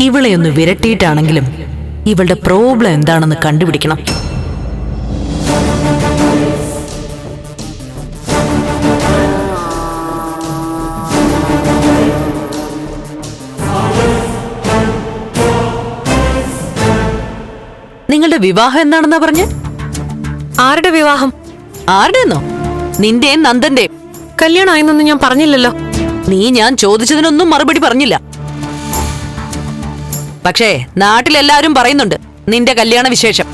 ഇവളെ ഒന്ന് വിരട്ടിയിട്ടാണെങ്കിലും ഇവളുടെ പ്രോബ്ലം എന്താണെന്ന് കണ്ടുപിടിക്കണം. നിങ്ങളുടെ വിവാഹം എന്താണെന്നാ പറഞ്ഞ്? ആരുടെ വിവാഹം? ആരുടെ എന്നോ നിന്റെയും നന്ദന്റെയും. കല്യാണമായെന്നൊന്നും ഞാൻ പറഞ്ഞില്ലല്ലോ. നീ ഞാൻ ചോദിച്ചതിനൊന്നും മറുപടി പറഞ്ഞില്ല. പക്ഷേ നാട്ടിലെല്ലാവരും പറയുന്നുണ്ട് നിന്റെ കല്യാണ വിശേഷം.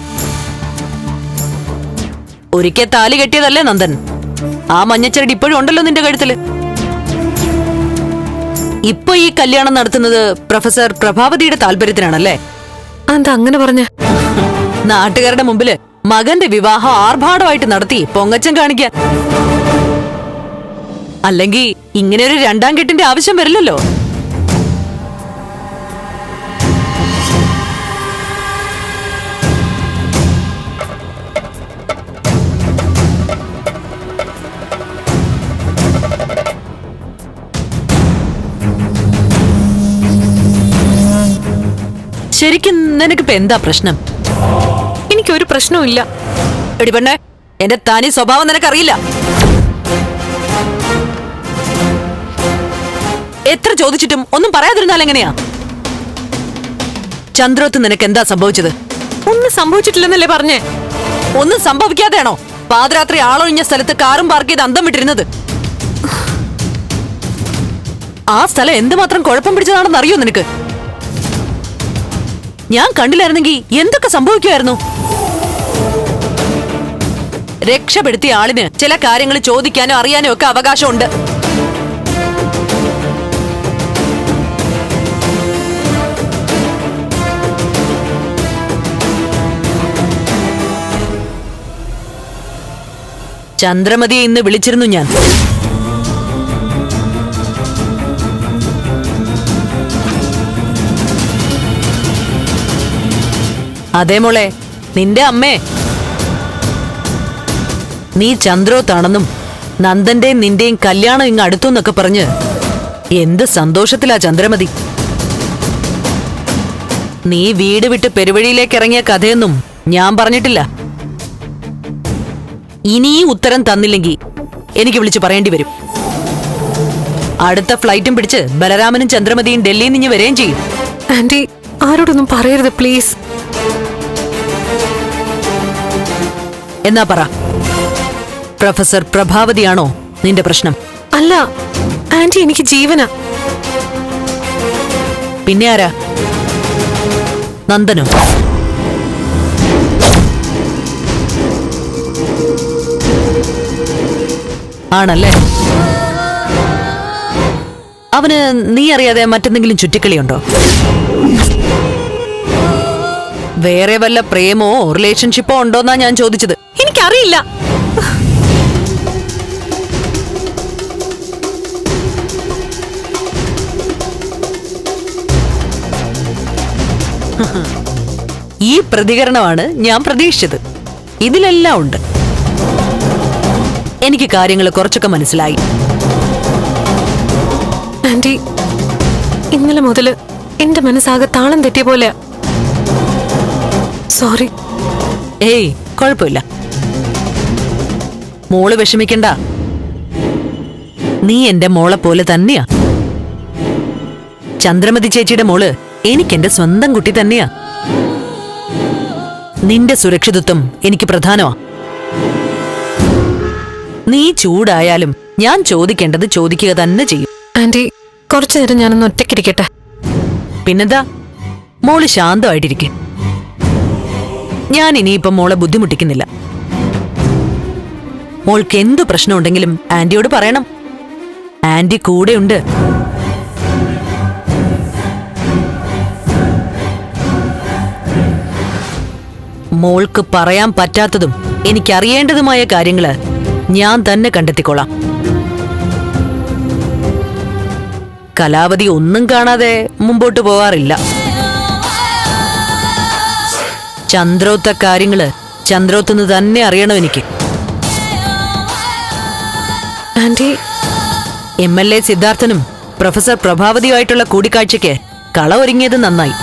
ഒരിക്കൽ താലി കെട്ടിയതല്ലേ നന്ദൻ? ആ മഞ്ഞച്ചരടി ഇപ്പോഴും ഉണ്ടല്ലോ നിന്റെ കഴുത്തിൽ. ഇപ്പൊ ഈ കല്യാണം നടത്തുന്നത് പ്രൊഫസർ പ്രഭാവതിയുടെ താല്പര്യത്തിനാണല്ലേ? എന്താ അങ്ങനെ പറഞ്ഞ? നാട്ടുകാരുടെ മുമ്പിൽ മകന്റെ വിവാഹം ആർഭാടമായിട്ട് നടത്തി പൊങ്ങച്ചം കാണിക്കാൻ. അല്ലെങ്കിൽ ഇങ്ങനെ ഒരു രണ്ടാം കെട്ടിന്റെ ആവശ്യം വരില്ലല്ലോ? ശരിക്കും നിനക്കിപ്പോ എന്താ പ്രശ്നം? എനിക്കൊരു പ്രശ്നവും ഇല്ല. എടി പെണ്ണേ എന്റെ തനി സ്വഭാവം നിനക്കറിയില്ല. എത്ര ചോദിച്ചിട്ടും ഒന്നും പറയാതിരുന്നാൽ എങ്ങനെയാ? ചന്ദ്രോത്ത് നിനക്ക് എന്താ സംഭവിച്ചത്? ഒന്നും സംഭവിച്ചിട്ടില്ലെന്നല്ലേ പറഞ്ഞേ? ഒന്നും സംഭവിക്കാതെയാണോ? പാതിരാത്രി ആളൊഴിഞ്ഞ സ്ഥലത്ത് കാറും പാർക്ക് ചെയ്ത് അന്തം വിട്ടിരുന്നത്? ആ സ്ഥലം എന്തുമാത്രം കുഴപ്പം പിടിച്ചതാണെന്ന് അറിയോ നിനക്ക്? ഞാൻ കണ്ടില്ലായിരുന്നെങ്കിൽ എന്തൊക്കെ സംഭവിക്കുമായിരുന്നു രക്ഷപ്പെടുത്തിയ ആളിന് ചില കാര്യങ്ങൾ ചോദിക്കാനോ അറിയാനോ ഒക്കെ അവകാശമുണ്ട്. ചന്ദ്രമതിയെ ഇന്ന് വിളിച്ചിരുന്നു ഞാൻ. അതേ മോളെ നിന്റെ അമ്മേ. നീ ചന്ദ്രോത്താണെന്നും നന്ദന്റെയും നിന്റെയും കല്യാണം ഇങ്ങ് അടുത്തു എന്നൊക്കെ പറഞ്ഞ് എന്ത് സന്തോഷത്തിലാ ചന്ദ്രമതി. നീ വീട് വിട്ട് പെരുവഴിയിലേക്ക് ഇറങ്ങിയ കഥയൊന്നും ഞാൻ പറഞ്ഞിട്ടില്ല. ഇനിയും ഉത്തരം തന്നില്ലെങ്കിൽ എനിക്ക് വിളിച്ചു പറയേണ്ടി വരും. അടുത്ത ഫ്ലൈറ്റും പിടിച്ച് ബലരാമനും ചന്ദ്രമതിയും ഡൽഹിയിൽ നിന്ന് വരികയും ചെയ്യും. ആന്റി ആരോടൊന്നും പറയരുത് പ്ലീസ്. എന്നാ പറ. പ്രൊഫസർ പ്രഭാവതിയാണോ നിന്റെ പ്രശ്നം? അല്ല ആന്റി എനിക്ക് ജീവന. പിന്നെ ആരാ? നന്ദനോ? ആണല്ലേ? അവന് നീ അറിയാതെ മറ്റെന്തെങ്കിലും ചുറ്റിക്കളിയുണ്ടോ? വേറെ വല്ല പ്രേമോ റിലേഷൻഷിപ്പോ ഉണ്ടോന്നാ ഞാൻ ചോദിച്ചത്. എനിക്കറിയില്ല. ഈ പ്രതികരണമാണ് ഞാൻ പ്രതീക്ഷിച്ചത്. ഇതിലെല്ലാം ഉണ്ട്. എനിക്ക് കാര്യങ്ങൾ കുറച്ചൊക്കെ മനസ്സിലായി. ആന്റി ഇന്നലെ മുതൽ എന്റെ മനസ്സാകെ താളം തെറ്റിയ പോലെ സോറി. ഏയ് കുഴപ്പമില്ല. മോൾ വിഷമിക്കണ്ട. നീ എന്റെ മോളെ പോലെ തന്നെയാ. ചന്ദ്രമതി ചേച്ചിയുടെ മോൾ എനിക്കെന്റെ സ്വന്തം കുട്ടി തന്നെയാ. നിന്റെ സുരക്ഷിതത്വം എനിക്ക് പ്രധാനമാ. നീ ചൂടായാലും ഞാൻ ചോദിക്കേണ്ടത് ചോദിക്കുക തന്നെ ചെയ്യും. ആന്റി കുറച്ചു നേരം ഞാനൊന്ന് ഒറ്റയ്ക്കിരിക്കട്ടെ? പിന്നെന്താ? മോൾ ശാന്തമായിട്ടിരിക്കെ. ഞാൻ ഇനിയിപ്പം മോളെ ബുദ്ധിമുട്ടിക്കുന്നില്ല. മോൾക്ക് എന്തു പ്രശ്നമുണ്ടെങ്കിലും ആന്റിയോട് പറയണം. ആന്റി കൂടെയുണ്ട്. മോൾക്ക് പറയാൻ പറ്റാത്തതും എനിക്കറിയേണ്ടതുമായ കാര്യങ്ങൾ ഞാൻ തന്നെ കണ്ടെത്തിക്കോളാം. കലാവതി ഒന്നും കാണാതെ മുമ്പോട്ട് പോവാറില്ല. ചന്ദ്രോത്ത കാര്യങ്ങൾ ചന്ദ്രോത്തുനിന്ന് തന്നെ അറിയണം എനിക്ക്. ആന്റി. എം എൽ എ സിദ്ധാർത്ഥനും പ്രൊഫസർ പ്രഭാവതിയുമായിട്ടുള്ള കൂടിക്കാഴ്ചയ്ക്ക് കള ഒരുങ്ങിയത് നന്നായി.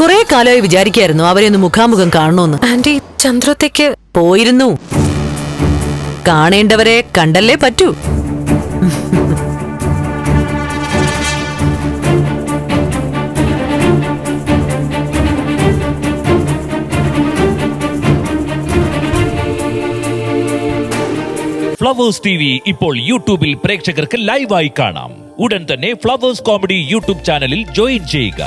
കുറെ കാലമായി വിചാരിക്കായിരുന്നു അവരെ ഒന്ന് മുഖാമുഖം കാണണമെന്ന് ആന്റി ചന്ദ്രത്തേക്ക് പോയിരുന്നു. കാണേണ്ടവരെ കണ്ടല്ലേ പറ്റൂ. ഫ്ലവേഴ്സ് ടി വി ഇപ്പോൾ യൂട്യൂബിൽ പ്രേക്ഷകർക്ക് ലൈവായി കാണാം. ഉടൻ തന്നെ ഫ്ലവേഴ്സ് കോമഡി യൂട്യൂബ് ചാനലിൽ ജോയിൻ ചെയ്യുക.